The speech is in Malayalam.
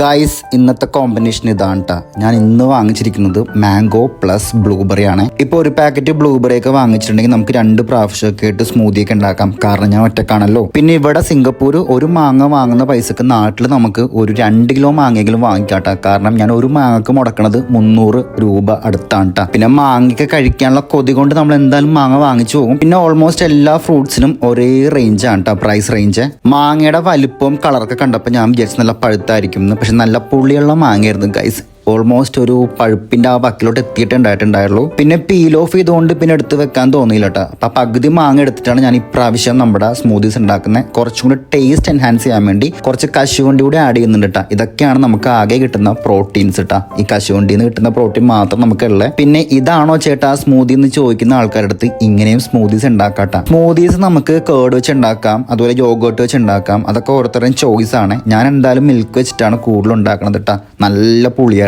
ഗൈസ് ഇന്നത്തെ കോമ്പിനേഷൻ ഇതാണ് കേട്ടോ ഞാൻ ഇന്ന് വാങ്ങിച്ചിരിക്കുന്നത് മാംഗോ പ്ലസ് ബ്ലൂബെറി ആണ്. ഇപ്പോൾ ഒരു പാക്കറ്റ് ബ്ലൂബെറി ഒക്കെ വാങ്ങിച്ചിട്ടുണ്ടെങ്കിൽ നമുക്ക് രണ്ട് പ്രാവശ്യമൊക്കെ ആയിട്ട് സ്മൂതി ഒക്കെ ഉണ്ടാക്കാം. കാരണം ഞാൻ ഒറ്റക്കാണല്ലോ. പിന്നെ ഇവിടെ സിംഗപ്പൂർ ഒരു മാങ്ങ വാങ്ങുന്ന പൈസക്ക് നാട്ടിൽ നമുക്ക് ഒരു രണ്ട് കിലോ മാങ്ങയെങ്കിലും വാങ്ങിക്കാട്ട. കാരണം ഞാൻ ഒരു മാങ്ങക്ക് മുടക്കണത് മുന്നൂറ് രൂപ അടുത്താണ് കേട്ടോ പിന്നെ മാങ്ങയ്ക്ക് കഴിക്കാനുള്ള കൊതി കൊണ്ട് നമ്മൾ എന്തായാലും മാങ്ങ വാങ്ങിച്ചു പോകും. പിന്നെ ഓൾമോസ്റ്റ് എല്ലാ ഫ്രൂട്ട്സിനും ഒരേ റേഞ്ചാണ് ആണ് ട്ടാ പ്രൈസ് റേഞ്ച് മാങ്ങയുടെ വലിപ്പവും കളറൊക്കെ കണ്ടപ്പോൾ ഞാൻ വിചാരിച്ചു നല്ല പഴുത്തായിരിക്കും പക്ഷെ നല്ല പുള്ളിയുള്ള മാങ്ങയായിരുന്നു ഗൈസ് ഓൾമോസ്റ്റ് ഒരു പഴുപ്പിന്റെ ആ വക്കിലോട്ട് എത്തിയിട്ടുണ്ടായിട്ടുണ്ടായുള്ളൂ. പിന്നെ പീൽ ഓഫ് ചെയ്തുകൊണ്ട് പിന്നെ എടുത്ത് വെക്കാൻ തോന്നിയില്ല കേട്ടോ അപ്പൊ പകുതി മാങ്ങ എടുത്തിട്ടാണ് ഞാൻ ഇപ്രാവശ്യം നമ്മുടെ സ്മൂതീസ് ഉണ്ടാക്കുന്നത്. കുറച്ചും കൂടി ടേസ്റ്റ് എൻഹാൻസ് ചെയ്യാൻ വേണ്ടി കുറച്ച് കശുവണ്ടി കൂടി ആഡ് ചെയ്യുന്നുണ്ട് കേട്ടോ ഇതൊക്കെയാണ് നമുക്ക് ആകെ കിട്ടുന്ന പ്രോട്ടീൻസ് കേട്ടോ ഈ കശുവണ്ടിയിൽ നിന്ന് കിട്ടുന്ന പ്രോട്ടീൻ മാത്രം നമുക്ക് ഉള്ളത് പിന്നെ ഇതാണോ ചേട്ടാ സ്മൂതി എന്ന് ചോദിക്കുന്ന ആൾക്കാരുടെ അടുത്ത് ഇങ്ങനെയും സ്മൂതീസ് ഉണ്ടാക്കാട്ടോ സ്മൂതീസ് നമുക്ക് കേട് വെച്ച് ഉണ്ടാക്കാം അതുപോലെ യോഗോട്ട് വെച്ച് ഉണ്ടാക്കാം. അതൊക്കെ ഓരോരുത്തരുടെയും ചോയ്സ് ആണ്. ഞാൻ എന്തായാലും മിൽക്ക് വെച്ചിട്ടാണ് കൂടുതൽ ഉണ്ടാക്കുന്നത് കേട്ടോ നല്ല